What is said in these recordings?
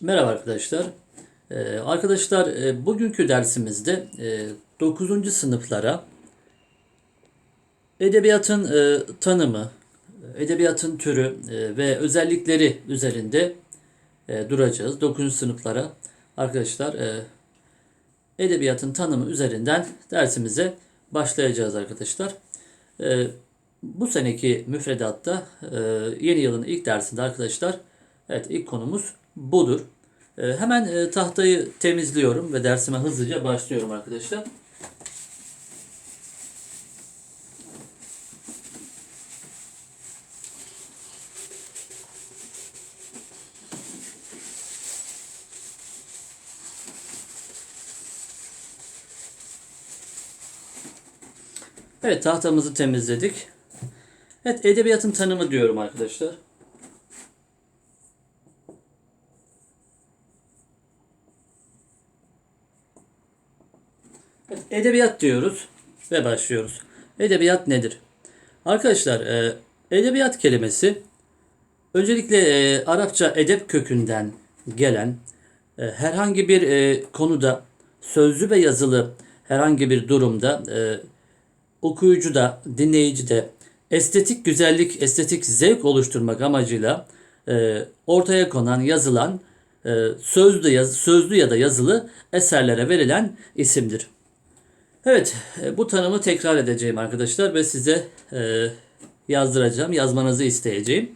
Merhaba arkadaşlar. Ee, arkadaşlar e, bugünkü dersimizde e, 9. sınıflara edebiyatın e, tanımı, edebiyatın türü e, ve özellikleri üzerinde e, duracağız. 9. sınıflara arkadaşlar e, edebiyatın tanımı üzerinden dersimize başlayacağız arkadaşlar. E, bu seneki müfredatta e, yeni yılın ilk dersinde arkadaşlar evet ilk konumuz budur. E, hemen e, tahtayı temizliyorum ve dersime hızlıca başlıyorum arkadaşlar. Evet tahtamızı temizledik. Evet edebiyatın tanımı diyorum arkadaşlar. Evet, edebiyat diyoruz ve başlıyoruz. Edebiyat nedir? Arkadaşlar e, edebiyat kelimesi öncelikle e, Arapça edep kökünden gelen e, herhangi bir e, konuda sözlü ve yazılı herhangi bir durumda e, okuyucu da dinleyici de estetik güzellik, estetik zevk oluşturmak amacıyla e, ortaya konan, yazılan e, sözlü, yaz, sözlü ya da yazılı eserlere verilen isimdir. Evet, e, bu tanımı tekrar edeceğim arkadaşlar ve size e, yazdıracağım, yazmanızı isteyeceğim.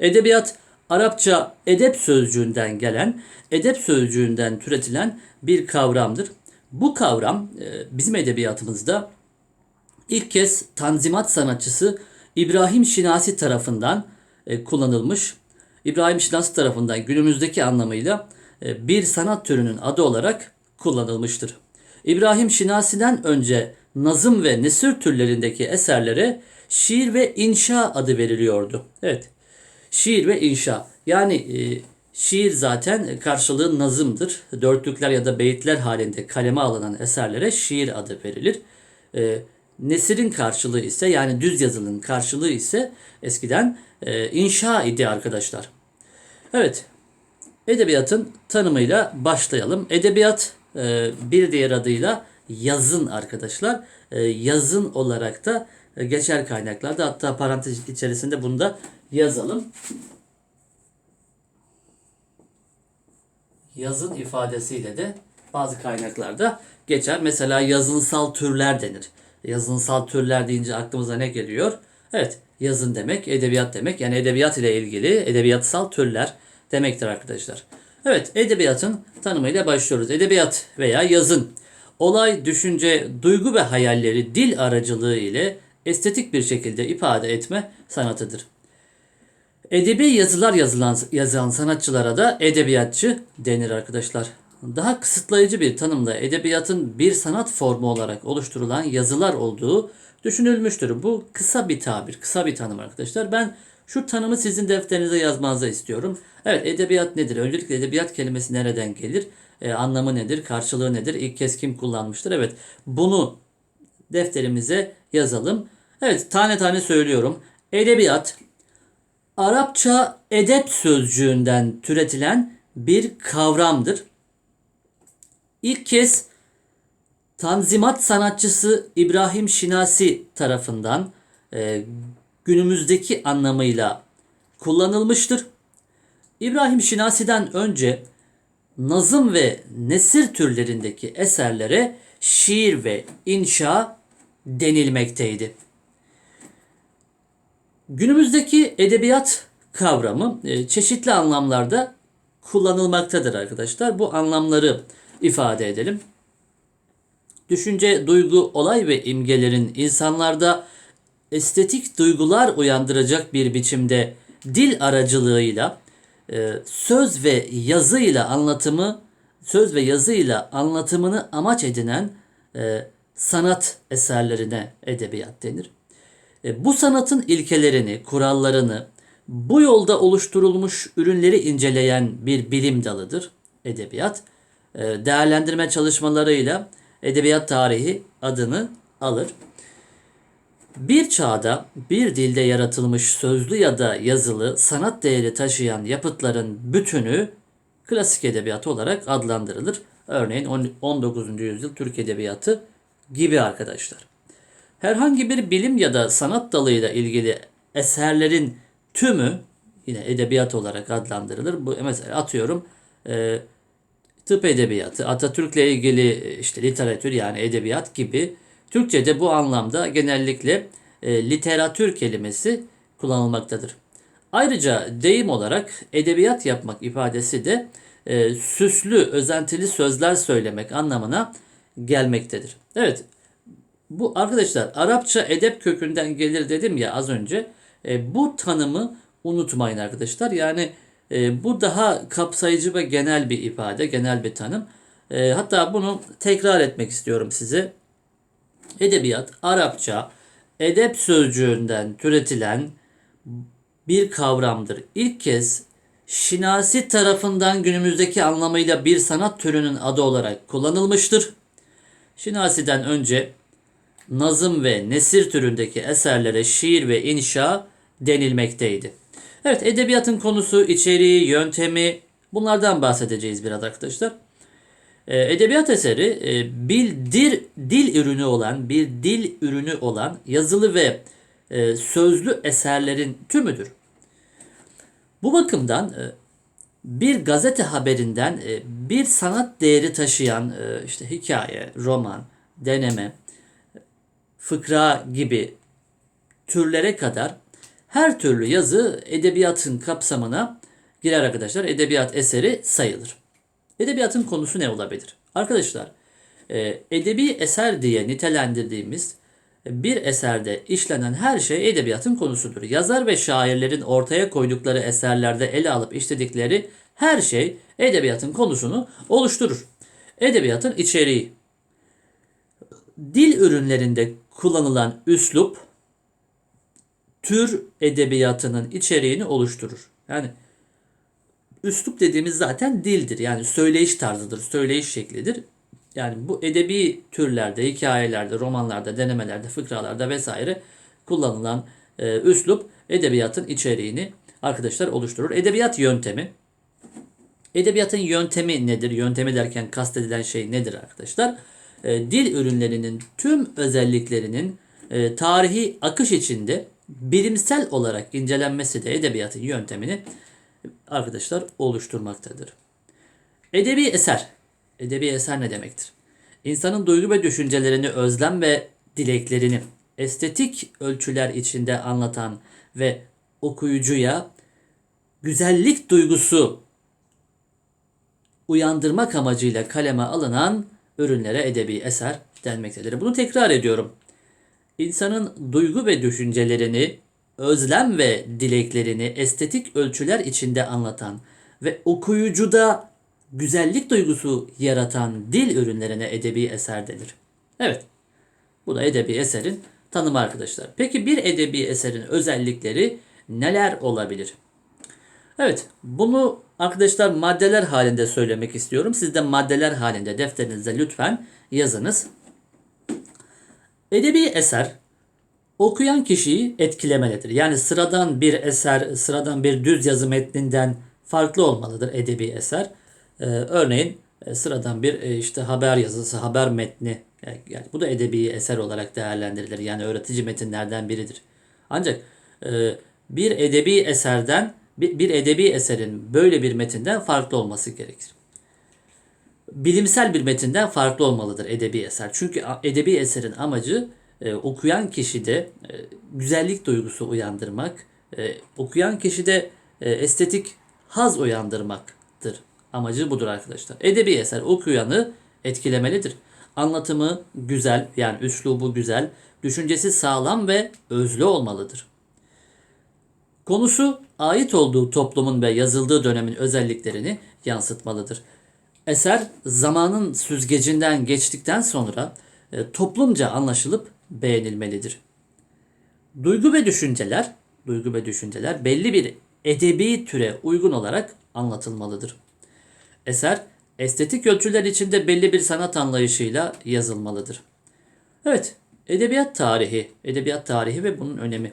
Edebiyat, Arapça edep sözcüğünden gelen, edep sözcüğünden türetilen bir kavramdır. Bu kavram e, bizim edebiyatımızda ilk kez Tanzimat sanatçısı İbrahim Şinasi tarafından e, kullanılmış. İbrahim Şinasi tarafından günümüzdeki anlamıyla e, bir sanat türünün adı olarak kullanılmıştır. İbrahim Şinasi'den önce nazım ve nesir türlerindeki eserlere şiir ve inşa adı veriliyordu. Evet, şiir ve inşa. Yani e, şiir zaten karşılığı nazımdır. Dörtlükler ya da beyitler halinde kaleme alınan eserlere şiir adı verilir. E, Nesirin karşılığı ise yani düz yazının karşılığı ise eskiden e, inşa idi arkadaşlar. Evet, edebiyatın tanımıyla başlayalım. Edebiyat bir diğer adıyla yazın arkadaşlar. E, yazın olarak da geçer kaynaklarda hatta parantez içerisinde bunu da yazalım. Yazın ifadesiyle de bazı kaynaklarda geçer. Mesela yazınsal türler denir. Yazınsal türler deyince aklımıza ne geliyor? Evet, yazın demek, edebiyat demek. Yani edebiyat ile ilgili edebiyatsal türler demektir arkadaşlar. Evet, edebiyatın tanımıyla başlıyoruz. Edebiyat veya yazın. Olay, düşünce, duygu ve hayalleri dil aracılığı ile estetik bir şekilde ifade etme sanatıdır. Edebi yazılar yazılan, yazan sanatçılara da edebiyatçı denir arkadaşlar. Daha kısıtlayıcı bir tanımla edebiyatın bir sanat formu olarak oluşturulan yazılar olduğu düşünülmüştür. Bu kısa bir tabir, kısa bir tanım arkadaşlar. Ben şu tanımı sizin defterinize yazmanızı istiyorum. Evet edebiyat nedir? Öncelikle edebiyat kelimesi nereden gelir? Ee, anlamı nedir? Karşılığı nedir? İlk kez kim kullanmıştır? Evet bunu defterimize yazalım. Evet tane tane söylüyorum. Edebiyat Arapça edep sözcüğünden türetilen bir kavramdır. İlk kez Tanzimat sanatçısı İbrahim Şinasi tarafından e, günümüzdeki anlamıyla kullanılmıştır. İbrahim Şinasi'den önce nazım ve nesir türlerindeki eserlere şiir ve inşa denilmekteydi. Günümüzdeki edebiyat kavramı e, çeşitli anlamlarda kullanılmaktadır arkadaşlar. Bu anlamları ifade edelim. Düşünce, duygu, olay ve imgelerin insanlarda estetik duygular uyandıracak bir biçimde dil aracılığıyla e, söz ve yazıyla anlatımı söz ve yazıyla anlatımını amaç edinen e, sanat eserlerine edebiyat denir. E, bu sanatın ilkelerini, kurallarını, bu yolda oluşturulmuş ürünleri inceleyen bir bilim dalıdır edebiyat. Değerlendirme çalışmalarıyla edebiyat tarihi adını alır. Bir çağda bir dilde yaratılmış sözlü ya da yazılı sanat değeri taşıyan yapıtların bütünü klasik edebiyat olarak adlandırılır. Örneğin on- 19. yüzyıl Türk edebiyatı gibi arkadaşlar. Herhangi bir bilim ya da sanat dalıyla ilgili eserlerin tümü yine edebiyat olarak adlandırılır. Bu mesela atıyorum e, tıp edebiyatı, Atatürk'le ilgili e, işte literatür yani edebiyat gibi Türkçe'de bu anlamda genellikle e, literatür kelimesi kullanılmaktadır. Ayrıca deyim olarak edebiyat yapmak ifadesi de e, süslü, özentili sözler söylemek anlamına gelmektedir. Evet, bu arkadaşlar Arapça edep kökünden gelir dedim ya az önce. E, bu tanımı unutmayın arkadaşlar. Yani e, bu daha kapsayıcı ve genel bir ifade, genel bir tanım. E, hatta bunu tekrar etmek istiyorum size. Edebiyat, Arapça, edep sözcüğünden türetilen bir kavramdır. İlk kez Şinasi tarafından günümüzdeki anlamıyla bir sanat türünün adı olarak kullanılmıştır. Şinasi'den önce nazım ve nesir türündeki eserlere şiir ve inşa denilmekteydi. Evet edebiyatın konusu, içeriği, yöntemi bunlardan bahsedeceğiz biraz arkadaşlar. Ee, edebiyat eseri e, bir dil, dil ürünü olan, bir dil ürünü olan yazılı ve e, sözlü eserlerin tümüdür. Bu bakımdan e, bir gazete haberinden bir sanat değeri taşıyan işte hikaye, roman, deneme, fıkra gibi türlere kadar her türlü yazı edebiyatın kapsamına girer arkadaşlar. Edebiyat eseri sayılır. Edebiyatın konusu ne olabilir? Arkadaşlar, e, edebi eser diye nitelendirdiğimiz bir eserde işlenen her şey edebiyatın konusudur. Yazar ve şairlerin ortaya koydukları eserlerde ele alıp işledikleri her şey edebiyatın konusunu oluşturur. Edebiyatın içeriği, dil ürünlerinde kullanılan üslup tür edebiyatının içeriğini oluşturur. Yani üslup dediğimiz zaten dildir. Yani söyleyiş tarzıdır, söyleyiş şeklidir. Yani bu edebi türlerde, hikayelerde, romanlarda, denemelerde, fıkralarda vesaire kullanılan e, üslup edebiyatın içeriğini arkadaşlar oluşturur. Edebiyat yöntemi. Edebiyatın yöntemi nedir? Yöntemi derken kastedilen şey nedir arkadaşlar? E, dil ürünlerinin tüm özelliklerinin e, tarihi akış içinde bilimsel olarak incelenmesi de edebiyatın yöntemini arkadaşlar oluşturmaktadır. Edebi eser. Edebi eser ne demektir? İnsanın duygu ve düşüncelerini, özlem ve dileklerini estetik ölçüler içinde anlatan ve okuyucuya güzellik duygusu uyandırmak amacıyla kaleme alınan ürünlere edebi eser denmektedir. Bunu tekrar ediyorum. İnsanın duygu ve düşüncelerini, özlem ve dileklerini estetik ölçüler içinde anlatan ve okuyucuda güzellik duygusu yaratan dil ürünlerine edebi eser denir. Evet, bu da edebi eserin tanımı arkadaşlar. Peki bir edebi eserin özellikleri neler olabilir? Evet, bunu arkadaşlar maddeler halinde söylemek istiyorum. Siz de maddeler halinde defterinize lütfen yazınız. Edebi eser okuyan kişiyi etkilemelidir. Yani sıradan bir eser, sıradan bir düz yazı metninden farklı olmalıdır edebi eser. Ee, örneğin e, sıradan bir e, işte haber yazısı, haber metni yani, yani bu da edebi eser olarak değerlendirilir. Yani öğretici metinlerden biridir. Ancak e, bir edebi eserden bir, bir edebi eserin böyle bir metinden farklı olması gerekir. Bilimsel bir metinden farklı olmalıdır edebi eser. Çünkü edebi eserin amacı e, okuyan kişide e, güzellik duygusu uyandırmak, e, okuyan kişide e, estetik haz uyandırmaktır. Amacı budur arkadaşlar. Edebi eser okuyanı etkilemelidir. Anlatımı güzel yani üslubu güzel, düşüncesi sağlam ve özlü olmalıdır. Konusu ait olduğu toplumun ve yazıldığı dönemin özelliklerini yansıtmalıdır. Eser zamanın süzgecinden geçtikten sonra e, toplumca anlaşılıp beğenilmelidir. Duygu ve düşünceler, duygu ve düşünceler belli bir edebi türe uygun olarak anlatılmalıdır. Eser estetik ölçüler içinde belli bir sanat anlayışıyla yazılmalıdır. Evet, edebiyat tarihi, edebiyat tarihi ve bunun önemi.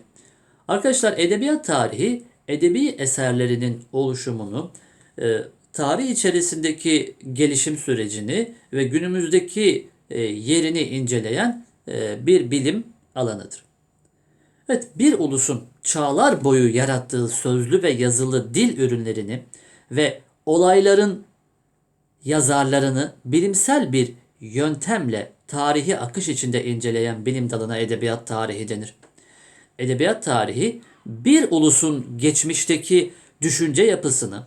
Arkadaşlar edebiyat tarihi edebi eserlerinin oluşumunu e, tarih içerisindeki gelişim sürecini ve günümüzdeki e, yerini inceleyen bir bilim alanıdır. Evet, bir ulusun çağlar boyu yarattığı sözlü ve yazılı dil ürünlerini ve olayların yazarlarını bilimsel bir yöntemle tarihi akış içinde inceleyen bilim dalına edebiyat tarihi denir. Edebiyat tarihi bir ulusun geçmişteki düşünce yapısını,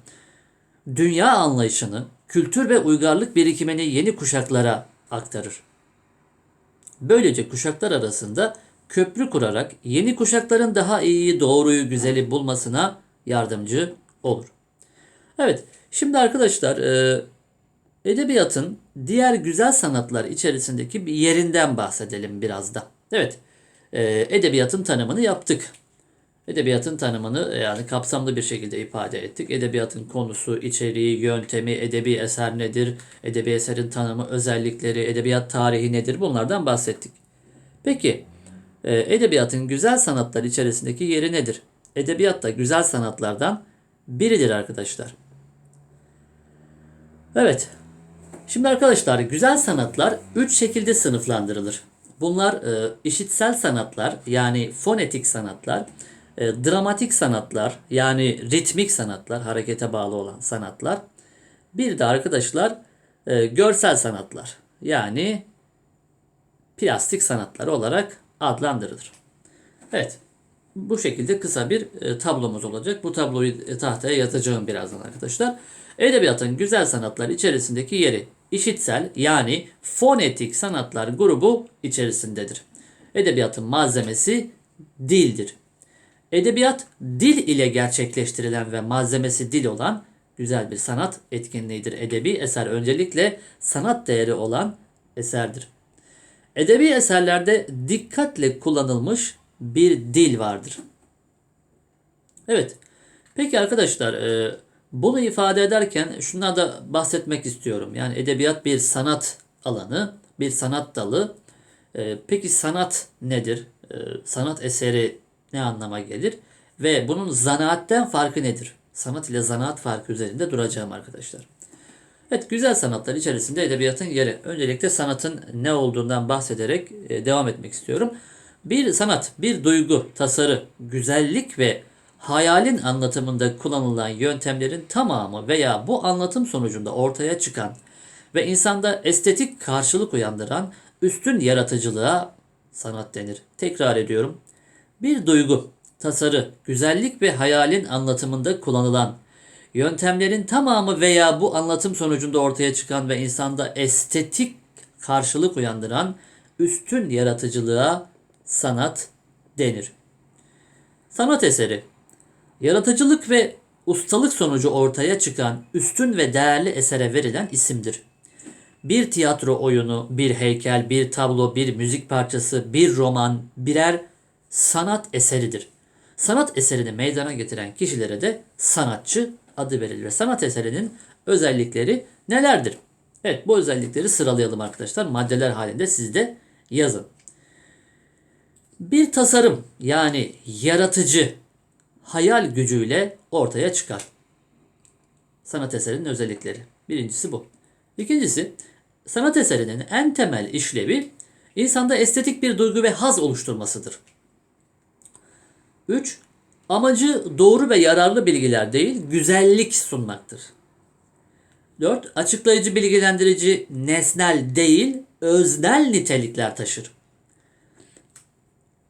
dünya anlayışını, kültür ve uygarlık birikimini yeni kuşaklara aktarır. Böylece kuşaklar arasında köprü kurarak yeni kuşakların daha iyiyi, doğruyu, güzeli bulmasına yardımcı olur. Evet, şimdi arkadaşlar e, edebiyatın diğer güzel sanatlar içerisindeki bir yerinden bahsedelim biraz da. Evet, e, edebiyatın tanımını yaptık. Edebiyatın tanımını yani kapsamlı bir şekilde ifade ettik. Edebiyatın konusu, içeriği, yöntemi, edebi eser nedir, edebi eserin tanımı, özellikleri, edebiyat tarihi nedir bunlardan bahsettik. Peki, e, edebiyatın güzel sanatlar içerisindeki yeri nedir? Edebiyat da güzel sanatlardan biridir arkadaşlar. Evet. Şimdi arkadaşlar güzel sanatlar üç şekilde sınıflandırılır. Bunlar e, işitsel sanatlar yani fonetik sanatlar, e, dramatik sanatlar yani ritmik sanatlar, harekete bağlı olan sanatlar. Bir de arkadaşlar e, görsel sanatlar yani plastik sanatlar olarak adlandırılır. Evet. Bu şekilde kısa bir e, tablomuz olacak. Bu tabloyu e, tahtaya yatacağım birazdan arkadaşlar. Edebiyatın güzel sanatlar içerisindeki yeri işitsel yani fonetik sanatlar grubu içerisindedir. Edebiyatın malzemesi dildir. Edebiyat dil ile gerçekleştirilen ve malzemesi dil olan güzel bir sanat etkinliğidir. Edebi eser öncelikle sanat değeri olan eserdir. Edebi eserlerde dikkatle kullanılmış bir dil vardır. Evet. Peki arkadaşlar e, bunu ifade ederken şundan da bahsetmek istiyorum. Yani edebiyat bir sanat alanı, bir sanat dalı. E, peki sanat nedir? E, sanat eseri ne anlama gelir? Ve bunun zanaatten farkı nedir? Sanat ile zanaat farkı üzerinde duracağım arkadaşlar. Evet güzel sanatlar içerisinde edebiyatın yeri. Öncelikle sanatın ne olduğundan bahsederek e, devam etmek istiyorum. Bir sanat, bir duygu, tasarı, güzellik ve hayalin anlatımında kullanılan yöntemlerin tamamı veya bu anlatım sonucunda ortaya çıkan ve insanda estetik karşılık uyandıran üstün yaratıcılığa sanat denir. Tekrar ediyorum. Bir duygu, tasarı, güzellik ve hayalin anlatımında kullanılan yöntemlerin tamamı veya bu anlatım sonucunda ortaya çıkan ve insanda estetik karşılık uyandıran üstün yaratıcılığa sanat denir. Sanat eseri Yaratıcılık ve ustalık sonucu ortaya çıkan üstün ve değerli esere verilen isimdir. Bir tiyatro oyunu, bir heykel, bir tablo, bir müzik parçası, bir roman birer sanat eseridir. Sanat eserini meydana getiren kişilere de sanatçı adı verilir. Sanat eserinin özellikleri nelerdir? Evet bu özellikleri sıralayalım arkadaşlar. Maddeler halinde siz de yazın. Bir tasarım yani yaratıcı hayal gücüyle ortaya çıkar. Sanat eserinin özellikleri. Birincisi bu. İkincisi sanat eserinin en temel işlevi insanda estetik bir duygu ve haz oluşturmasıdır. 3. Amacı doğru ve yararlı bilgiler değil, güzellik sunmaktır. 4. Açıklayıcı, bilgilendirici, nesnel değil, öznel nitelikler taşır.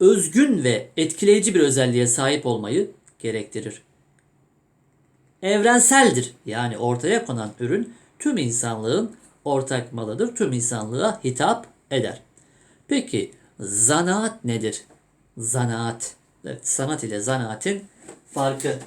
Özgün ve etkileyici bir özelliğe sahip olmayı gerektirir. Evrenseldir. Yani ortaya konan ürün tüm insanlığın ortak malıdır. Tüm insanlığa hitap eder. Peki zanaat nedir? Zanaat. Evet, sanat ile zanaatin farkı.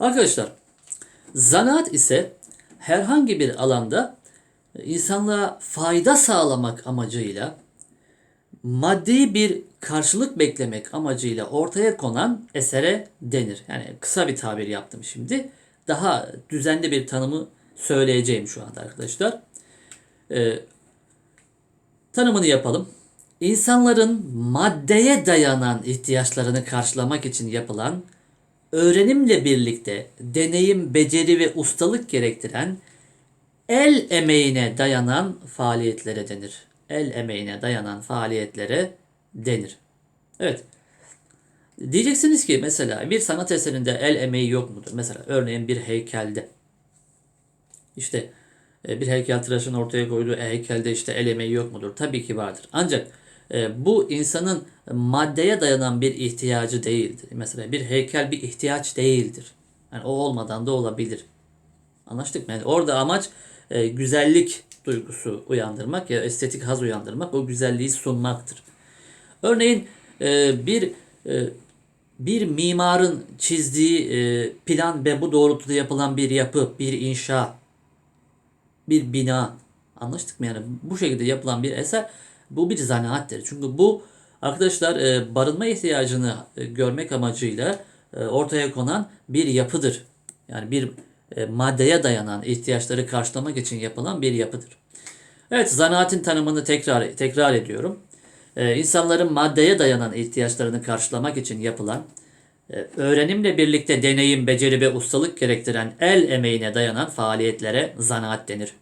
Arkadaşlar Zanaat ise herhangi bir alanda insanlığa fayda sağlamak amacıyla maddi bir karşılık beklemek amacıyla ortaya konan esere denir. Yani kısa bir tabir yaptım şimdi. Daha düzenli bir tanımı söyleyeceğim şu anda arkadaşlar. e, tanımını yapalım. İnsanların maddeye dayanan ihtiyaçlarını karşılamak için yapılan öğrenimle birlikte deneyim, beceri ve ustalık gerektiren el emeğine dayanan faaliyetlere denir. El emeğine dayanan faaliyetlere denir. Evet. Diyeceksiniz ki mesela bir sanat eserinde el emeği yok mudur? Mesela örneğin bir heykelde. İşte e, bir heykeltıraşın ortaya koyduğu heykelde işte el emeği yok mudur? Tabii ki vardır. Ancak e, bu insanın maddeye dayanan bir ihtiyacı değildir. Mesela bir heykel bir ihtiyaç değildir. Yani o olmadan da olabilir. Anlaştık mı? Yani orada amaç e, güzellik duygusu uyandırmak ya estetik haz uyandırmak, o güzelliği sunmaktır. Örneğin e, bir e, bir mimarın çizdiği e, plan ve bu doğrultuda yapılan bir yapı, bir inşa, bir bina. Anlaştık mı yani? Bu şekilde yapılan bir eser bu bir zanaattir. Çünkü bu arkadaşlar e, barınma ihtiyacını e, görmek amacıyla e, ortaya konan bir yapıdır. Yani bir e, maddeye dayanan ihtiyaçları karşılamak için yapılan bir yapıdır. Evet, zanaatin tanımını tekrar tekrar ediyorum. Ee, insanların maddeye dayanan ihtiyaçlarını karşılamak için yapılan, e, öğrenimle birlikte deneyim, beceri ve ustalık gerektiren el emeğine dayanan faaliyetlere zanaat denir.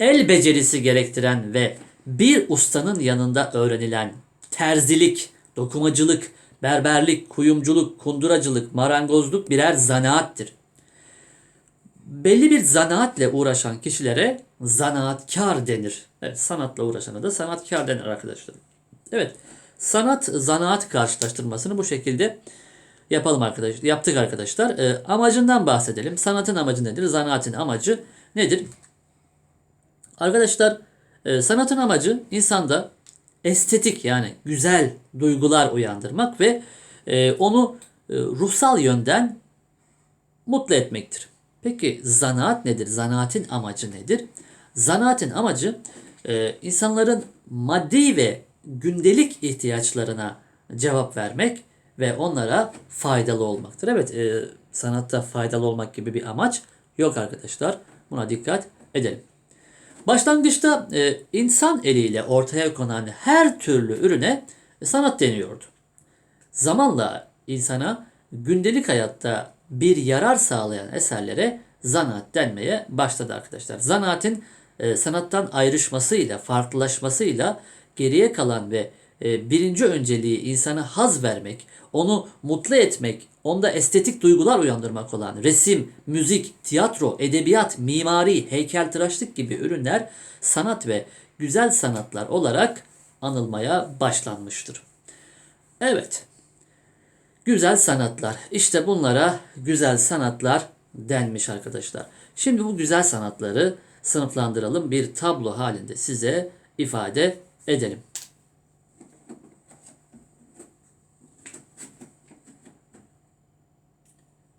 El becerisi gerektiren ve bir ustanın yanında öğrenilen terzilik, dokumacılık, berberlik, kuyumculuk, kunduracılık, marangozluk birer zanaattir belli bir zanaatle uğraşan kişilere zanaatkar denir. Evet, sanatla uğraşana da sanatkar denir arkadaşlar. Evet, sanat zanaat karşılaştırmasını bu şekilde yapalım arkadaşlar. Yaptık arkadaşlar. E, amacından bahsedelim. Sanatın amacı nedir? Zanaatin amacı nedir? Arkadaşlar, e, sanatın amacı insanda estetik yani güzel duygular uyandırmak ve e, onu e, ruhsal yönden mutlu etmektir. Peki zanaat nedir? Zanaatin amacı nedir? Zanaatin amacı e, insanların maddi ve gündelik ihtiyaçlarına cevap vermek ve onlara faydalı olmaktır. Evet e, sanatta faydalı olmak gibi bir amaç yok arkadaşlar. Buna dikkat edelim. Başlangıçta e, insan eliyle ortaya konan her türlü ürüne sanat deniyordu. Zamanla insana gündelik hayatta bir yarar sağlayan eserlere zanaat denmeye başladı arkadaşlar. Zanaatin e, sanattan ayrışmasıyla, farklılaşmasıyla geriye kalan ve e, birinci önceliği insana haz vermek, onu mutlu etmek, onda estetik duygular uyandırmak olan resim, müzik, tiyatro, edebiyat, mimari, heykeltıraşlık gibi ürünler sanat ve güzel sanatlar olarak anılmaya başlanmıştır. Evet. Güzel sanatlar. İşte bunlara güzel sanatlar denmiş arkadaşlar. Şimdi bu güzel sanatları sınıflandıralım. Bir tablo halinde size ifade edelim.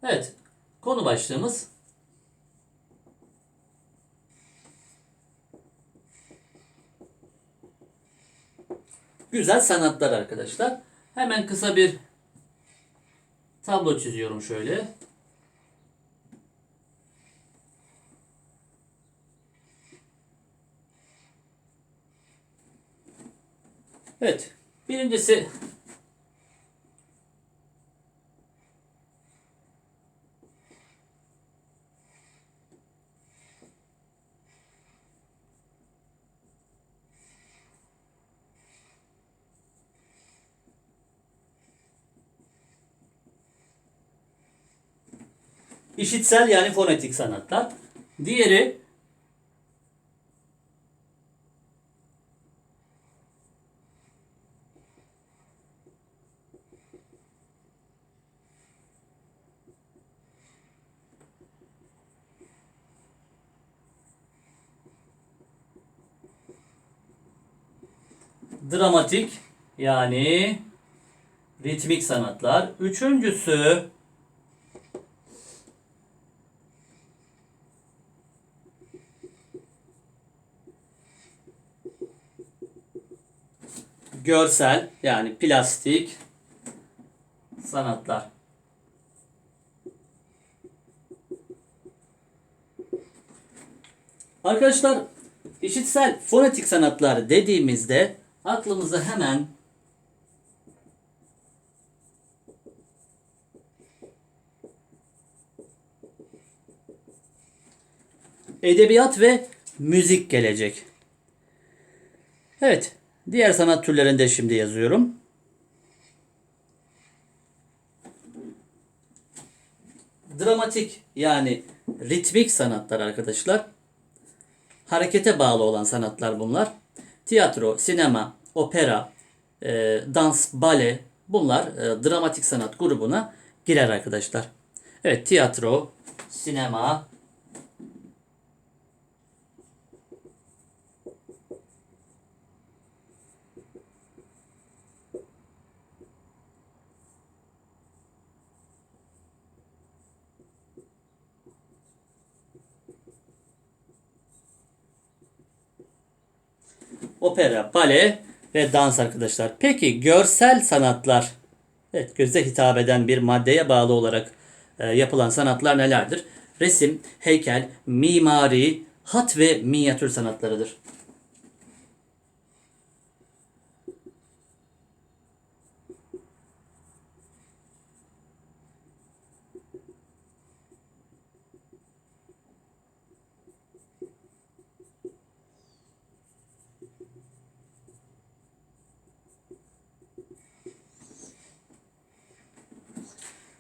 Evet. Konu başlığımız güzel sanatlar arkadaşlar. Hemen kısa bir tablo çiziyorum şöyle. Evet. Birincisi işitsel yani fonetik sanatlar. Diğeri dramatik yani ritmik sanatlar. Üçüncüsü görsel yani plastik sanatlar. Arkadaşlar işitsel fonetik sanatlar dediğimizde aklımıza hemen edebiyat ve müzik gelecek. Evet, diğer sanat türlerinde şimdi yazıyorum. Dramatik yani ritmik sanatlar arkadaşlar. Harekete bağlı olan sanatlar bunlar. Tiyatro, sinema, opera, e, dans, bale bunlar e, dramatik sanat grubuna girer arkadaşlar. Evet tiyatro, sinema, opera, bale ve dans arkadaşlar. Peki görsel sanatlar, evet göze hitap eden bir maddeye bağlı olarak e, yapılan sanatlar nelerdir? Resim, heykel, mimari, hat ve minyatür sanatlarıdır.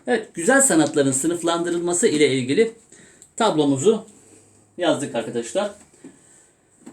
Evet, güzel sanatların sınıflandırılması ile ilgili tablomuzu yazdık arkadaşlar.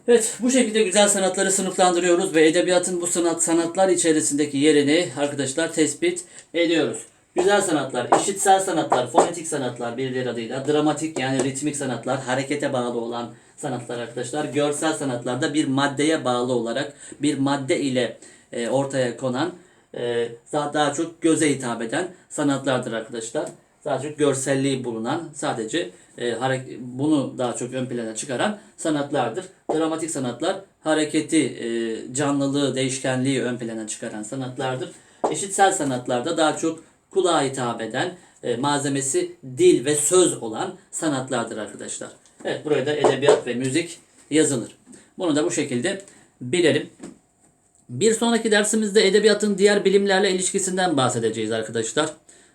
Evet, bu şekilde güzel sanatları sınıflandırıyoruz ve edebiyatın bu sanat sanatlar içerisindeki yerini arkadaşlar tespit ediyoruz. Güzel sanatlar, işitsel sanatlar, fonetik sanatlar bir diğer adıyla, dramatik yani ritmik sanatlar, harekete bağlı olan sanatlar arkadaşlar. Görsel sanatlarda bir maddeye bağlı olarak bir madde ile e, ortaya konan e, daha, daha çok göze hitap eden sanatlardır arkadaşlar. Daha çok görselliği bulunan sadece e, bunu daha çok ön plana çıkaran sanatlardır. Dramatik sanatlar hareketi, e, canlılığı, değişkenliği ön plana çıkaran sanatlardır. Eşitsel sanatlarda daha çok kulağa hitap eden, e, malzemesi dil ve söz olan sanatlardır arkadaşlar. Evet buraya da edebiyat ve müzik yazılır. Bunu da bu şekilde bilelim. Bir sonraki dersimizde edebiyatın diğer bilimlerle ilişkisinden bahsedeceğiz arkadaşlar.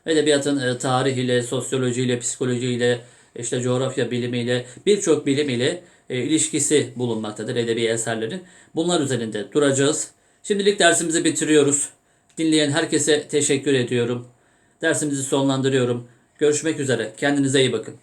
Edebiyatın e, tarihiyle, sosyolojiyle, psikolojiyle, işte coğrafya bilimiyle, birçok bilim ile e, ilişkisi bulunmaktadır edebi eserlerin. Bunlar üzerinde duracağız. Şimdilik dersimizi bitiriyoruz. Dinleyen herkese teşekkür ediyorum. Dersimizi sonlandırıyorum. Görüşmek üzere. Kendinize iyi bakın.